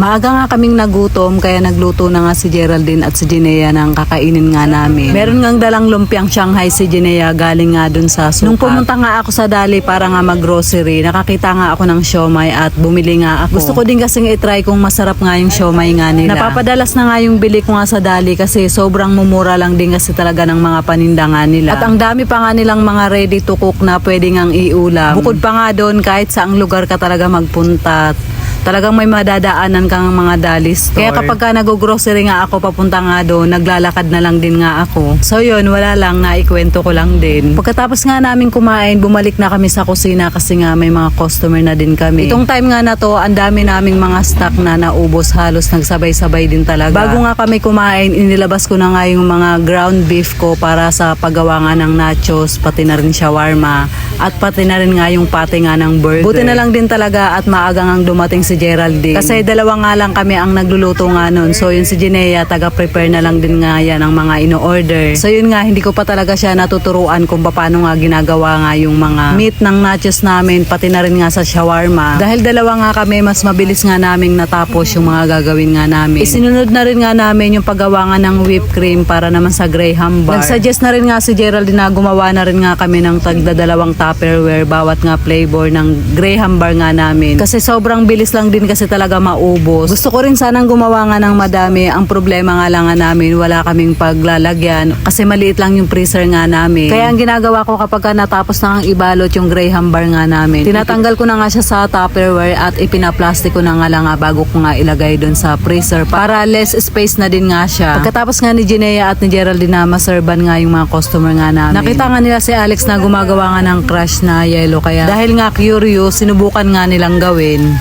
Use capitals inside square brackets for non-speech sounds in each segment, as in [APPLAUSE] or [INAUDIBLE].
Maaga nga kaming nagutom kaya nagluto na nga si Geraldine at si Jinea ng kakainin nga namin. Meron ngang dalang lumpiang Shanghai si Jinea galing nga dun sa sukat. Nung pumunta nga ako sa Dali para nga mag-grocery, nakakita nga ako ng siomay at bumili nga ako. Gusto ko din kasing itry kung masarap nga yung siomay nga nila. Napapadalas na nga yung bili ko nga sa Dali kasi sobrang mumura lang din kasi talaga ng mga paninda nga nila. At ang dami pa nga nilang mga ready to cook na pwede ngang iulam. Bukod pa nga doon kahit saang lugar ka talaga magpunta, talagang may madadaanan kang mga dali store. Kaya kapag ka nag-grocery nga ako papunta nga doon, naglalakad na lang din nga ako. So yun, wala lang, naikwento ko lang din. Pagkatapos nga namin kumain, bumalik na kami sa kusina kasi nga may mga customer na din kami. Itong time nga na to, ang dami naming mga stock na naubos halos nagsabay-sabay din talaga. Bago nga kami kumain, inilabas ko na nga yung mga ground beef ko para sa paggawa nga ng nachos, pati na rin shawarma, at pati na rin nga yung pati nga ng burger. Buti na lang din talaga at maaga nga dumating si Geraldine. Kasi dalawa nga lang kami ang nagluluto nga nun. So yun si Jinea, taga-prepare na lang din nga yan ng mga ino-order. So yun nga, hindi ko pa talaga siya natuturuan kung paano nga ginagawa nga yung mga meat ng nachos namin, pati na rin nga sa shawarma. Dahil dalawa nga kami, mas mabilis nga naming natapos yung mga gagawin nga namin. Isinunod na rin nga namin yung paggawa nga ng whipped cream para naman sa Graham bar. Nagsuggest na rin nga si Geraldine na gumawa na rin nga kami ng tagdadalawang tupperware bawat nga flavor ng Graham bar nga namin. Kasi sobrang bilis lang din kasi talaga maubos. Gusto ko rin sanang gumawa nga ng madami. Ang problema nga lang nga namin, wala kaming paglalagyan kasi maliit lang yung freezer nga namin. Kaya ang ginagawa ko kapag ka natapos na ang ibalot yung Graham bar nga namin, tinatanggal ko na nga siya sa tupperware at ipinaplastic ko na nga lang nga bago ko nga ilagay doon sa freezer para less space na din nga siya. Pagkatapos nga ni Jinea at ni Geraldine na maserban nga yung mga customer nga namin. Nakita nga nila si Alex na gumagawa nga ng crush na yellow kaya dahil nga curious, sinubukan nga nilang gawin.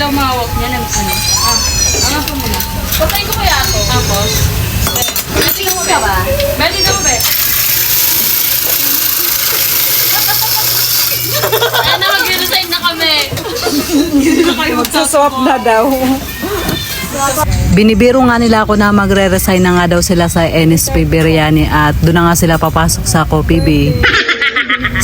Pala umawak niya ng ano. Ah, ano po muna? Patayin ko kaya ako. Tapos? Melding ka mo, be. Melding ka mo, be. Ayan na, mag-resign na kami. Hindi na kayo Swap na daw. Binibiro nga nila ako na magre-resign na nga daw sila sa NSP Biryani at doon na nga sila papasok sa Coffee Bee.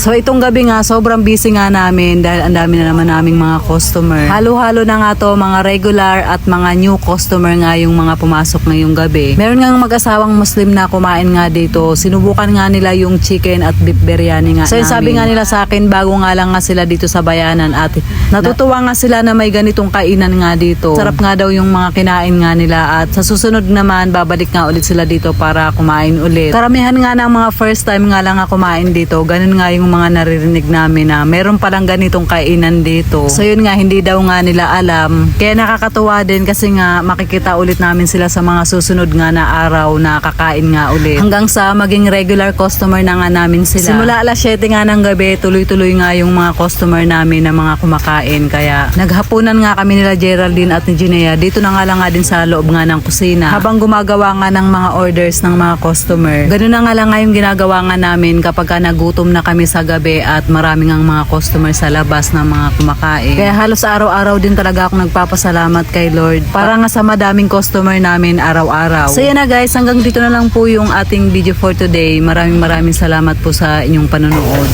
So itong gabi nga, sobrang busy nga namin dahil ang dami na naman naming mga customer. Halo-halo na nga to, mga regular at mga new customer nga yung mga pumasok ngayong gabi. Meron nga mag-asawang Muslim na kumain nga dito. Sinubukan nga nila yung chicken at beef biryani nga So yung sabi nga nila sa akin, bago nga lang nga sila dito sa bayanan at natutuwa nga sila na may ganitong kainan nga dito. Sarap nga daw yung mga kinain nga nila at sa susunod naman, babalik nga ulit sila dito para kumain ulit. Karamihan nga ng mga first time nga lang nga kumain dito, ganun nga yung mga naririnig namin na meron palang ganitong kainan dito. So yun nga, hindi daw nga nila alam. Kaya nakakatuwa din kasi nga makikita ulit namin sila sa mga susunod nga na araw na kakain nga ulit. Hanggang sa maging regular customer na nga namin sila. Simula alas 7 nga ng gabi, tuloy-tuloy nga yung mga customer namin na mga kumakain. Kaya naghapunan nga kami nila Geraldine at ni Jinea. Dito na nga lang nga din sa loob nga ng kusina. Habang gumagawa nga ng mga orders ng mga customer. Ganun na nga lang nga yung ginagawa nga namin kapag ka nagutom na kami sa gabi at maraming ang mga customer sa labas na mga kumakain. Kaya halos araw-araw din talaga ako nagpapasalamat kay Lord para nga sa madaming customer namin araw-araw. So yan na guys, hanggang dito na lang po yung ating video for today. Maraming maraming salamat po sa inyong panonood.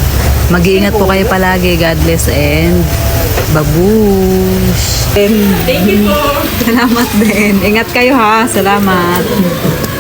Mag-iingat po kayo palagi. God bless and babush. Thank you po. [LAUGHS] Salamat din. Ingat kayo ha. Salamat.